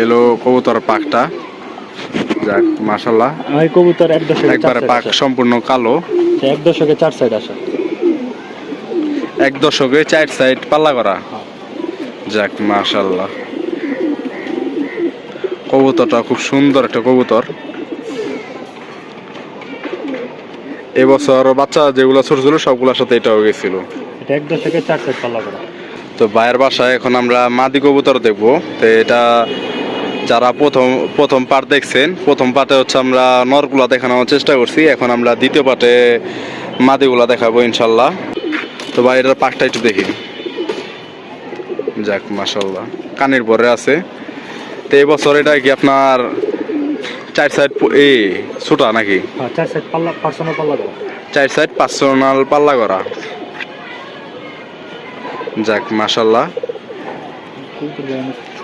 এলো কবুতর পাকটা যাক মাশাল্লাহ আমার কবুতর এক দশকে একবারে পাক সম্পূর্ণ কালো। এক দশকে চার সাইড আসে। এক দশকে চার সাইড পাল্লা করা। হ্যাঁ। যাক মাশাল্লাহ কবুতরটা খুব সুন্দর একটা কবুতর। এবছর বাচ্চা যেগুলো ছোট ছিল সবগুলোর সাথে এটাও গেছিল। এটা এক দশকে চার সাইড পাল্লা করা। তো ভাইয়ের বাসায় এখন আমরা মাদি কবুতর দেখব। তো এটা যারা প্রথম প্রথম পার্ট দেখছেন প্রথম পার্টে হচ্ছে আমরা নরগুলা দেখানোর চেষ্টা করছি। এখন আমরা দ্বিতীয় পার্টে মাদিগুলা দেখাবো ইনশাল্লাহ। তো ভাই এটার পাকটা একটু দেখি। যাক মাসাল্লাহ কানের পরে আছে। তো এই বছর এটা কি আপনার চার সাইড এই ছোটা নাকি? হ্যাঁ চার সাইড পাল্লা পার্সোনাল পাল্লা করা। চার সাইড পার্সোনাল পাল্লা করা। যাক মাসাল্লাহ কবুতরগুলো অনেক ছোট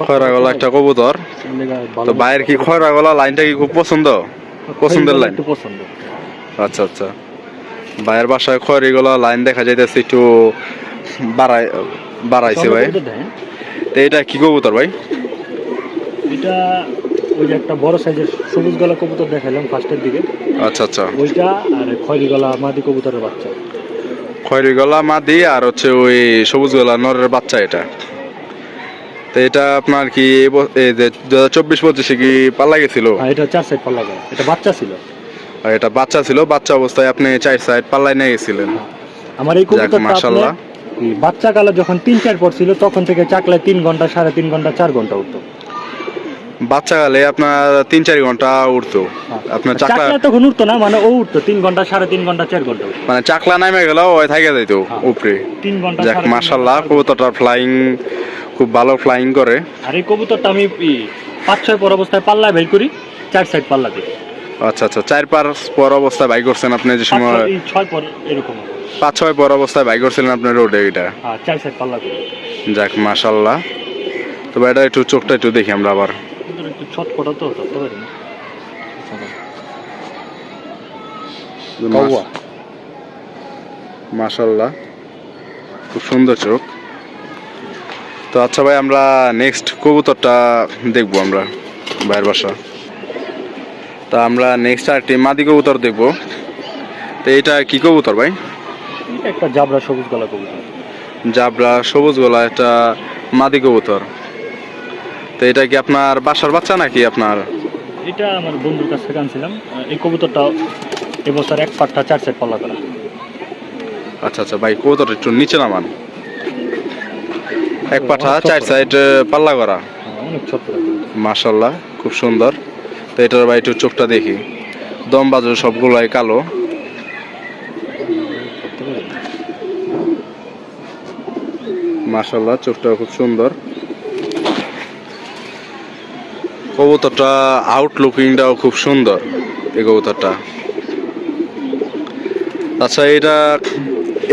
খয়রা গলা একটা কবুতর। তো ভাইয়ের কি খয়রা গলা লাইনটা কি খুব পছন্দ? পছন্দের লাইন? পছন্দ। আচ্ছা আচ্ছা। ভাইয়ের বাসায় খয়রি গলা লাইন দেখা যাইতেছে একটু বাড়াই বাড়াইছে ভাই। তো এটা কি কবুতর ভাই? এটা ওই যে একটা বড় সাইজের সবুজ গলা কবুতর দেখালাম ফার্স্টের দিকে। আচ্ছা আচ্ছা। ওইটা আর খয়রি গলা মাদি কবুতরের বাচ্চা। খয়রি গলা মাদি আর হচ্ছে ওই সবুজ গলা নরের বাচ্চা এটা। এটা আপনার কি দু হাজার চব্বিশ পঁচিশে কি পাল্লা গেছিল? এটা চার সাইড পাল্লা করা এটা বাচ্চা ছিল। আর এটা বাচ্চা ছিল বাচ্চা অবস্থায় আপনি চার সাইড পাল্লায় নিয়ে গেছিলেন। আমার এই কবুতরটা বাচ্চা কালে যখন তিন চার পড়ছিল তখন থেকে চাকলায় তিন ঘণ্টা সাড়ে তিন ঘণ্টা চার ঘণ্টা উঠতো। বাচ্চা কালে আপনার তিন চার ঘণ্টা উঠতো। আপনার চাকলা তখন উঠতো না মানে ও উঠতো। তিন ঘণ্টা সাড়ে তিন ঘণ্টা চার ঘণ্টা মানে চাকলা নামে গেল ওই থাকে যাইতো হ্যাঁ। উপরে। তিন ঘণ্টা যাক মাশাল্লাহ কবুতরটা ফ্লাইং খুব ভালো ফ্লাইং করে। আর এই কবুতরটা আমি পাঁচ ছয় পর অবস্থায় পাল্লা বের করি চার সাইড পাল্লা দিই আচ্ছা আচ্ছা চার পাঁচ পর অবস্থায় বাই করছেন আপনি যে সময় ছয়- পর এরকম। পাঁচ ছয় পর অবস্থায় বাই করছিলেন আপনি রোডে এটা আর চার সাইড পাল্লা করি। যাক মাশাল্লাহ। তবে এটা একটু চোখটা একটু দেখি আমরা আবার। একটু ছটপটা তো ধরতে পারি না। মাশাল্লাহ খুব সুন্দর চোখ। তো আচ্ছা ভাই আমরা নেক্সট কবুতরটা দেখব আমরা ভাইয়ের বাসা। তা আমরা নেক্সট আরেকটি মাদি কবুতর দেখব। তো এটা কি কবুতর ভাই? একটা জাবরা সবুজ গলা কবুতর। জাবরা সবুজ গলা একটা মাদি কবুতর। তো এটা কি আপনার বাসার বাচ্চা নাকি আপনার? এটা আমার বন্ধুর কাছ থেকে আনছিলাম। এই কবুতরটা এবছর এক পাটটা চার সাইড পাল্লা করা। আচ্ছা আচ্ছা ভাই কবুতর একটু নিচে নামান। এক পাঠা চার সাইড পাল্লা করা। মাশাল্লাহ খুব সুন্দর। তো এটার ভাই একটু চোখটা দেখি। দম বাজু সবগুলাই কালো। মাশাল্লাহ চোখটা খুব সুন্দর। কবুতরটা আউটলুকিংটাও খুব সুন্দর এই কবুতরটা। আচ্ছা এটা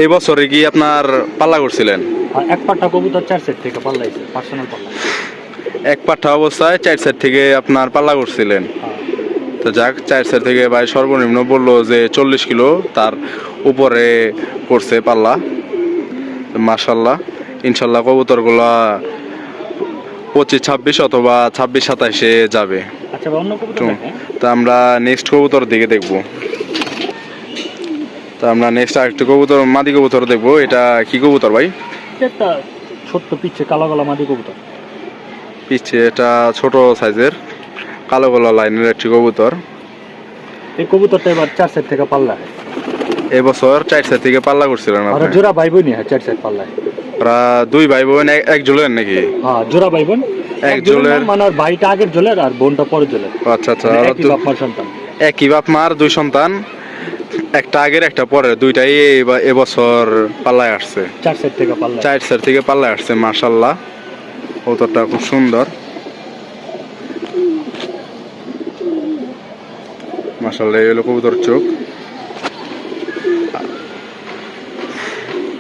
এই বছরে কি আপনার পাল্লা করছিলেন? আর এক পাটটা কবুতর চার সাইড থেকে পাল্লাইছে পার্সোনাল পাল্লা। এক পাঠা অবস্থায় চার সাইড থেকে আপনার পাল্লা করছিলেন। হ্যাঁ। তো যাক চার সাইড থেকে ভাই সর্বনিম্ন বলল যে চল্লিশ কিলো তার উপরে করছে পাল্লা। মাসাল্লাহ ইনশাল্লাহ কবুতরগুলা পঁচিশ ছাব্বিশ অথবা ছাব্বিশ সাতাইশে যাবে। আচ্ছা তা আমরা নেক্সট কবুতর দিকে দেখব। তা আমরা নেক্সট আরেকটি কবুতর মাদি কবুতর দেখব। এটা কি কবুতর ভাই? একটা ছোট্ট পিচ্ছে কালো গলা মাদি কবুতর। পিচ্ছে এটা ছোট সাইজের কালো গলা লাইনের একটি কবুতর। এই কবুতরটা এবার চার সাইড থেকে পাল্লা হয়। এবছর চার সাইড থেকে পাল্লা করছিলেন আপনি? জোড়া ভাই বোনই হয় চার সাইড পাল্লায় ওরা দুই ভাই বোন এক- জুলেন নাকি? হ্যাঁ জোড়া ভাই বোন। এক এক জোলের জোলের- মানে ভাইটা আগের জোলের আর বোনটা পরের জোলের আচ্ছা আচ্ছা মানে একই বাপ মার সন্তান। একই বাপ মার দুই সন্তান। একটা আগের একটা পরে দুইটাই এবা- এবছর পাল্লায় আসছে। চার সাইড থেকে পাল্লা চার সাইড থেকে পাল্লায় আসছে মার্শাল্লাহ কবুতরটা খুব সুন্দর। মার্শাল্লাহ এই হলো কবুতর চোখ।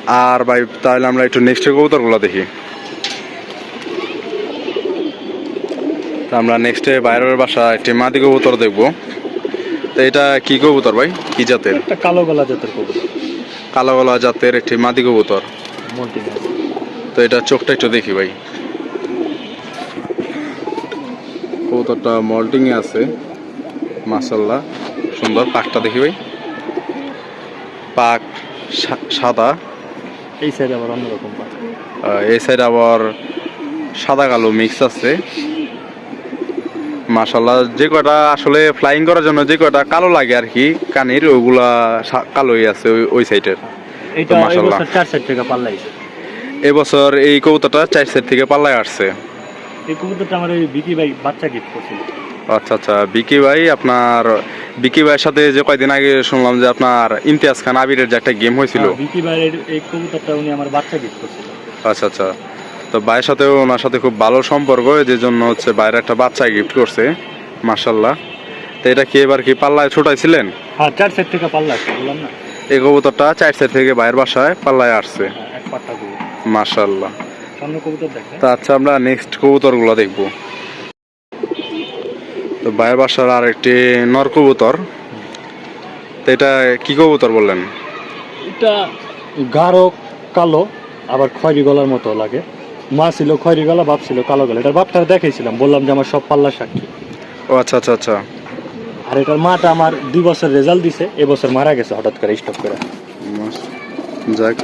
আর ভাই তাহলে আমরা একটু নেক্সট কবুতরগুলো দেখি। আমরা নেক্সটে বাইরের বাসা একটি মাদি কবুতর দেখব। এটা কি কবুতর ভাই? কি জাতের? একটা কালো গলা জাতের কবুতর। কালো গলা জাতের একটি মাদি কবুতর। তো এটা চোখটা একটু দেখি ভাই। কবুতরটা মল্টিং এ আছে। মাসাল্লাহ সুন্দর পাকটা দেখি ভাই। পাক সাদা। এই সাইডে আবার অন্যরকম পাক। এই সাইড আবার সাদা কালো মিক্স আছে। মাসাল্লাহ যে কয়টা আসলে ফ্লাইং করার জন্য যে কয়টা কালো লাগে আর কি কানের ওগুলা কালোই আছে ওই- সাইডের মাশাআল্লাহ। চার সাইড টাকা পাল্লাইছে এবছর এই কবুতরটা চার সাইড থেকে পাল্লায় আসছে। এই কবুতরটা আমার ওই বিকি ভাই বাচ্চা গিফট করছিল। আচ্ছা আচ্ছা বিকি ভাই আপনার বিকি ভাইয়ের সাথে যে কয়দিন আগে শুনলাম যে আপনার ইমতিয়াজ খান আবিরের যে একটা গেম হয়েছিল। হ্যাঁ, বিকি ভাইয়ের এই কবুতরটা উনি আমার বাচ্চা গিফট করছিল। আচ্ছা আচ্ছা। তো ভাইয়ের সাথে ওনার সাথে খুব ভালো সম্পর্ক যে জন্য হচ্ছে বাইরে একটা বাচ্চা গিফট করছে মার্শাল্লাহ তো এটা কি এবার কি পাল্লায় ছোটাইছিলেন? হ্যাঁ চার সাইড থেকে পাল্লা বললাম না। এই কবুতরটা চার সাইড থেকে বাইরের বাসায় পাল্লায় আসছে। হ্যাঁ, মার্শাল্লাহ তা আচ্ছা আমরা নেক্সট কবুতরগুলো দেখব। তো বাইরের বাসার আর একটি নর কবুতর। তো এটা কি কবুতর বললেন? এটা গাঢ় কালো আবার খয়রি গলার মতো লাগে। মা ছিল খয়রি গলা বাপ ছিল কালো গলা। এটার বাপটা দেখাইছিলাম বললাম যে আমার সব পাল্লা সাক্ষী। ও আচ্ছা আচ্ছা আচ্ছা। আর এটার মাটা আমার দুই বছর রেজাল্ট দিছে এবছর মারা গেছে হঠাৎ করে স্টপ করে। যাক।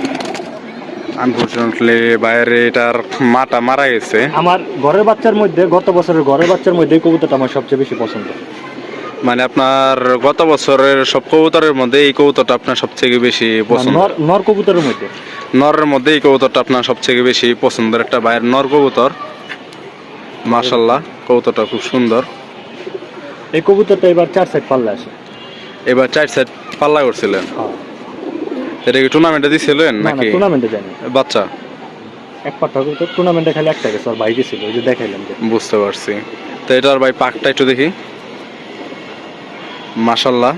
আনফর্চুনেটলি বাইরে এটার মাটা মারা গেছে। আমার ঘরের বাচ্চার মধ্যে গত বছরের ঘরের বাচ্চার মধ্যে কবুতরটা আমার সবচেয়ে বেশি পছন্দ। মানে আপনার গত বছরের সব কবুতরের মধ্যে এই কবুতরটা আপনার সবথেকে বেশি পছন্দ? নর কবুতরের মধ্যে? নরের মধ্যে এই কবুতরটা আপনার সবথেকে বেশি পছন্দের একটা বাইরের নর কবুতর। মাশাল্লাহ কবুতরটা খুব সুন্দর। এই কবুতরটা এবার চার সাইড পাল্লা আসে। এবার চার সাইড পাল্লা করছিলেন? হ্যাঁ। এটা কি টুর্নামেন্টে দিছিলেন নাকি? টুর্নামেন্টে যায়নি। বাচ্চা? এক পাট্টা কবুতর টুর্নামেন্টে খালি একটা গেছে আর বাইকে ছিল ওই যে দেখাইলাম যে। বুঝতে পারছি। তো এটার ভাই পাকটা একটু দেখি। মাশাল্লাহ।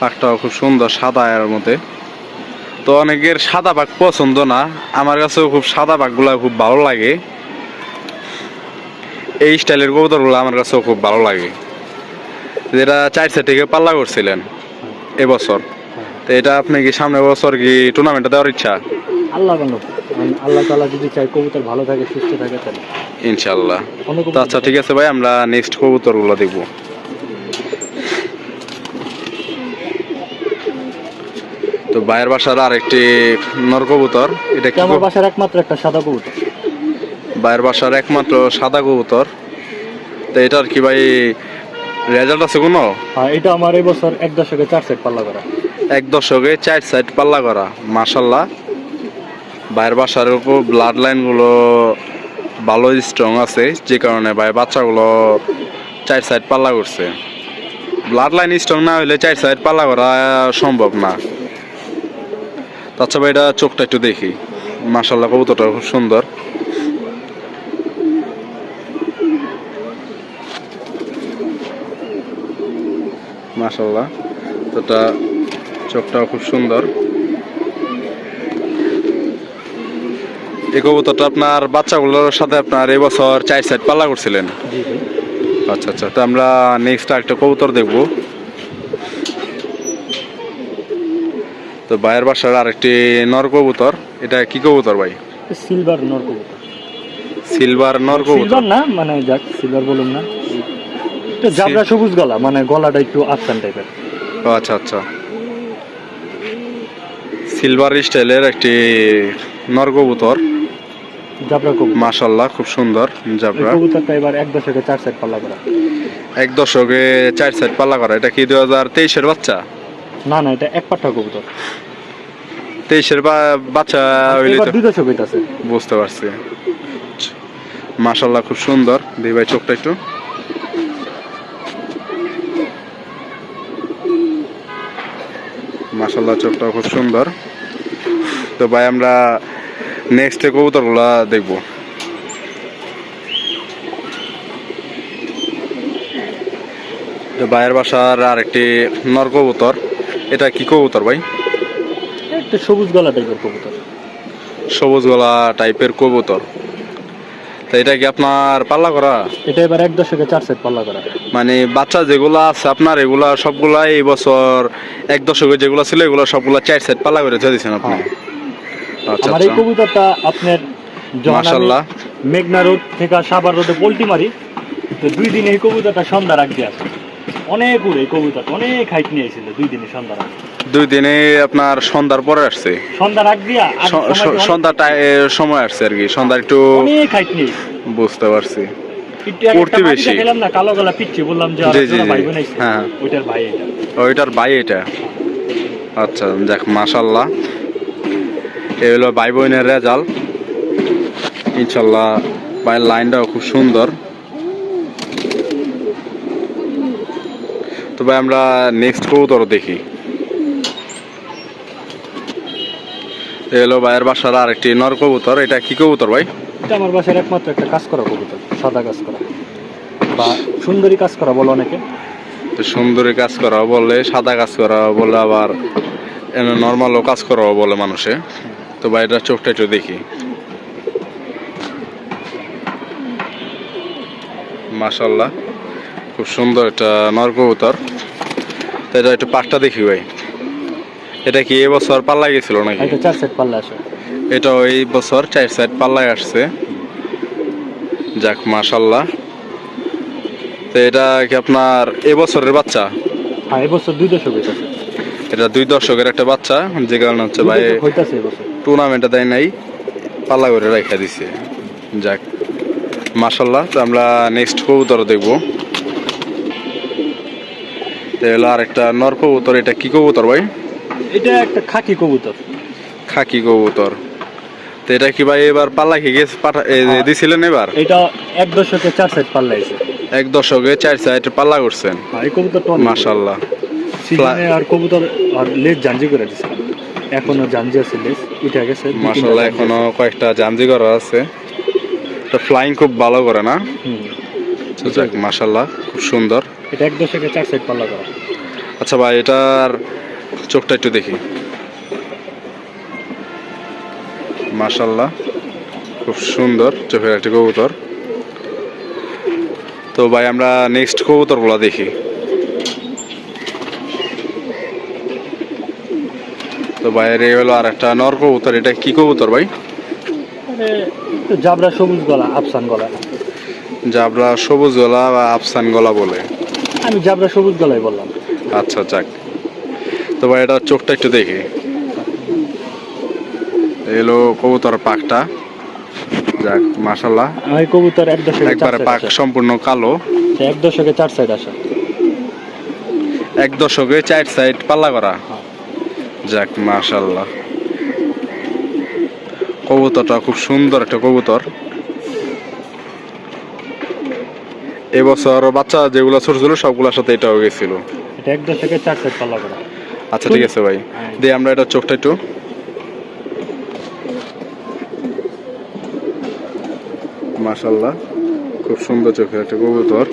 পাকটাও খুব সুন্দর সাদা এর মধ্যে। তো অনেকের সাদা পাক পছন্দ না আমার কাছেও খুব সাদা পাকগুলো খুব ভালো লাগে। এই স্টাইলের কবুতরগুলো আমার কাছেও খুব ভালো লাগে। যেটা চার সাইড থেকে পাল্লা করছিলেন এবছর। তো এটা আপনি কি সামনে বছর কি টুর্নামেন্টে দেওয়ার ইচ্ছা? আল্লাহ আল্লাহ তালা যদি চাই কবুতর ভালো থাকে সুস্থ থাকে তাহলে। ইনশাল্লাহ তো আচ্ছা ঠিক আছে ভাই আমরা নেক্সট কবুতরগুলো দেখব। তো ভাইয়ের বাসার আর একটি নর কবুতর এটা কি আমার বাসার একমাত্র একটা সাদা কবুতর? ভাইয়ের বাসার একমাত্র সাদা কবুতর। তো এটার কি ভাই রেজাল্ট আছে কোনো? হ্যাঁ এটা আমার এই বছর এক দশকে চার সেট পাল্লা করা। এক দশকে চার সাইড পাল্লা করা মাশাল্লাহ ভাইয়ের বাসার উপর ব্লাড লাইনগুলো ভালো স্ট্রং আছে যে কারণে ভাই বাচ্চাগুলো চার সাইড পাল্লা করছে। ব্লাড লাইন স্ট্রং না হলে চার সাইড পাল্লা করা সম্ভব না। আচ্ছা ভাই এটা চোখটা একটু দেখি। মাশাল্লাহ কবুতরটা খুব সুন্দর। মাশাল্লাহ তোটা চোখটাও খুব সুন্দর। এই কবুতরটা আপনার বাচ্চাগুলোর সাথে আপনার এই বছর চার সাইড পাল্লা করছিলেন? আচ্ছা আচ্ছা তো আমরা নেক্সট একটা কবুতর দেখব। তো ভাইয়ের বাসার আরেকটি নর কবুতর। এটা কি কবুতর ভাই? সিলভার নর কবুতর। সিলভার নর কবুতর। সিলভার না মানে যাক সিলভার বলুন না। এটা জাবরা সবুজ গলা মানে গলাটা একটু আফসান টাইপের আচ্ছা আচ্ছা। সিলভার স্টাইলের একটি নর কবুতর। জাবরা কবুতর। মাশাল্লাহ খুব সুন্দর জাবরা কবুতরটা এবার এক দশকে চার সাইড পাল্লা করা। এক দশকে চার সাইড পাল্লা করা। এটা কি দুই হাজার তেইশের বাচ্চা? না না এটা এক পাট্টা কবুতর। তেইশের বাচ্চা হইলে এবার তো দুই দশক বুঝতে পারছি। মাশাল্লাহ খুব সুন্দর। দিই ভাই চোখটা একটু। মাশাল্লাহ চোখটা খুব সুন্দর। তো ভাই আমরা নেক্সট কবুতরগুলা দেখব। তো ভাইয়ের বাসার আর একটি নর কবুতর। এটা কি কবুতর ভাই? একটা সবুজ গলা টাইপের কবুতর। সবুজ গলা টাইপের কবুতর। তো এটা কি আপনার পাল্লা করা? এটা এবার এক দশকে চার সেট পাল্লা করা। মানে বাচ্চা যেগুলো আছে আপনার এগুলা সবগুলা এই বছর এক দশকে যেগুলো ছিল এগুলো সবগুলা চার সেট পাল্লা করে দিয়েছেন আপনি? আচ্ছা আমার এই আচ্ছা কবুতরটা আপনার মাশাল্লাহ। মেঘনা রোড থেকে সাবার রোডে পোল্টি মারি তো দুই দিনে এই কবুতরটা সন্ধ্যা রাখতে আসে। অনেক উড়ে এই কবুতরটা অনেক হাইট নিয়ে এসেছিল দুই দিনে দুই দিনে আপনার সন্ধ্যার পরে আসছে। দিয়া আর স- স- সময়টা অনেক- সন্ধ্যা টাই- এ, সময় আসছে আর কি। সন্ধ্যা একটু অনেক হাইট নিয়ে বুঝতে পারছি। একটু আগে প্রতিবেশী। খেলাম না কালো গলা পিচ্ছি বললাম যে জি, আর জি, জি। ভাই বোনাইছে। হ্যাঁ। ওইটার ভাই এটা। ওইটার ভাই এটা। আচ্ছা যাক মাশাল্লাহ এই হলো ভাই বোনের রেজাল্ট। ইনশাল্লাহ ভাইয়ের লাইনটাও খুব সুন্দর। তো ভাই আমরা নেক্সট কবুতর দেখি। এই হলো ভাইয়ের বাসার আরেকটি নর কবুতর। এটা কি কবুতর ভাই? এটা আমার বাসার একমাত্র একটা কাজ করা কবুতর সাদা কাজ করা। বা সুন্দরী কাজ করা বলো অনেকে। তো সুন্দরী কাজ করা বলে সাদা কাজ করা বলে আবার নর্মালও কাজ করা বলে মানুষে। তো ভাই এটা চোখটা একটু দেখি। মাশাল্লাহ খুব সুন্দর একটা নর কবুতর এটা একটু পাকটা দেখি ভাই। এটা কি এবছর পাল্লা গেছিল নাকি? এটা চার সেট পাল্লা আসে। এটা এই বছর চার সাইড পাল্লায় আসছে। যাক মাশাল্লাহ তো এটা কি আপনার এবছরের বাচ্চা? হ্যাঁ এবছর দুই দশক হইতাছে। এটা দুই দর্শকের একটা বাচ্চা যে কারণে হচ্ছে ভাই হইতাছে এবছর টুর্নামেন্টে দেয় নাই পাল্লা করে রেখে দিছে। যাক মাশাল্লাহ তো আমরা নেক্সট কবুতর দেখব। এলো আর একটা নর কবুতর এটা কি কবুতর ভাই? এটা একটা খাকি কবুতর। খাকি কবুতর। তো এটা কি ভাই এবার পাল্লা কি গেছে? পাঠা হ্যাঁ। দিছিলেন এবার? এটা এক দশকে চার সেট পাল্লা এক দশকে চার সাইড পাল্লা করছেন? এই কবুতরটা অনেক মাশাল্লাহ। আর কবুতর আর লেজ জাঞ্জি করে দিছে। এখনও জাঞ্জি আছে লেজ উঠে গেছে মাশাল্লাহ এখনও কয়েকটা জামজি করা আছে। তো ফ্লাইং খুব ভালো করে না? যাক মাশাল্লাহ খুব সুন্দর। এটা এক দশকে চার সেট পাল্লা করা। আচ্ছা ভাই এটার চোখটা একটু দেখি। মাশাল্লাহ খুব সুন্দর চোখের একটি কবুতর। তো ভাই আমরা নেক্সট কবুতর কবুতরগুলো দেখি। তো এই হলো আর একটা নর কবুতর। এটা কি কবুতর ভাই? জাবরা সবুজ গলা আফসান গলা। আমরা সবুজ গলা বা আফসান গলা বলে। আমি জাবরা সবুজ গলায় বললাম। আচ্ছা যাক। তো ভাই এটা চোখটা একটু দেখি। এলো কবুতর পাকটা যাক মাশাল্লাহ আমি কবুতর এক দশকে একবারে পাক সম্পূর্ণ কালো। এক দশকে চার সাইড আসে। এক দশকে চার সাইড পাল্লা করা। হ্যাঁ। যাক মাশাল্লাহ কবুতরটা খুব সুন্দর একটা কবুতর। এবছর বাচ্চা যেগুলো ছোট ছিল সবগুলোর সাথে এটাও গেছিল। এটা এক দশকে চার সাইড পাল্লা করা। আচ্ছা ঠিক আছে ভাই। হ্যাঁ। দিয়ে আমরা এটা চোখটা একটু। মাশাল্লাহ খুব সুন্দর চোখের একটা কবুতর।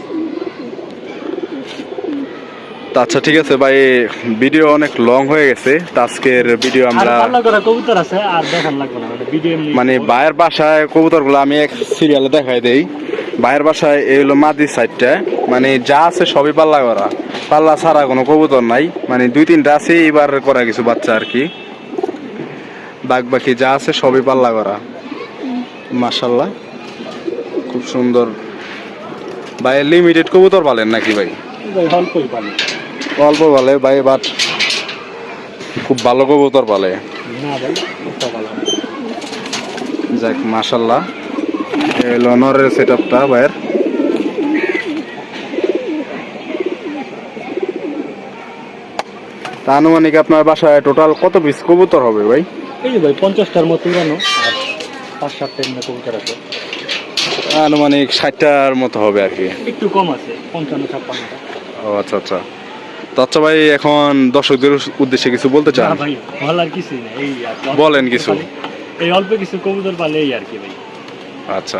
আচ্ছা ঠিক আছে ভাই ভিডিও অনেক লং হয়ে গেছে। আজকের ভিডিও আমরা কবুতর আছে আর দেখার লাগবে না। মানে ভিডিও মানে বায়ের বাসায় কবুতরগুলো আমি এক সিরিয়ালে দেখাই দেই। বায়ের বাসায় এই হলো মাদি সাইডটা মানে যা আছে সবই পাল্লা করা। পাল্লা ছাড়া কোনো কবুতর নাই। মানে দুই তিনটা আছে এবার করা কিছু বাচ্চা আর কি। বাঘ বাকি যা আছে সবই পাল্লা করা। মাশাল্লাহ খুব সুন্দর। ভাই লিমিটেড কবুতর পালেন নাকি ভাই? অল্প পালে ভাই বাট খুব ভালো কবুতর পালে। যাক মাশাল্লাহ এই হলো নরের সেট আপটা তা আনুমানিক আপনার বাসায় টোটাল কত পিস কবুতর হবে ভাই? এই ভাই পঞ্চাশটার মতো উড়ানো আর পাঁচ সাতটা এমনি কবুতর আছে। আনুমানিক ষাটটার মতো হবে আর কি। একটু কম আছে পঞ্চান্ন ছাপ্পান্নটা ও আচ্ছা আচ্ছা। আচ্ছা ভাই এখন দর্শকদের উদ্দেশ্যে কিছু বলতে চান? ভাই ভালো আর কিছুই না এই বলেন কিছু। এই অল্প কিছু কবুতর পালে এই আর কি ভাই। আচ্ছা।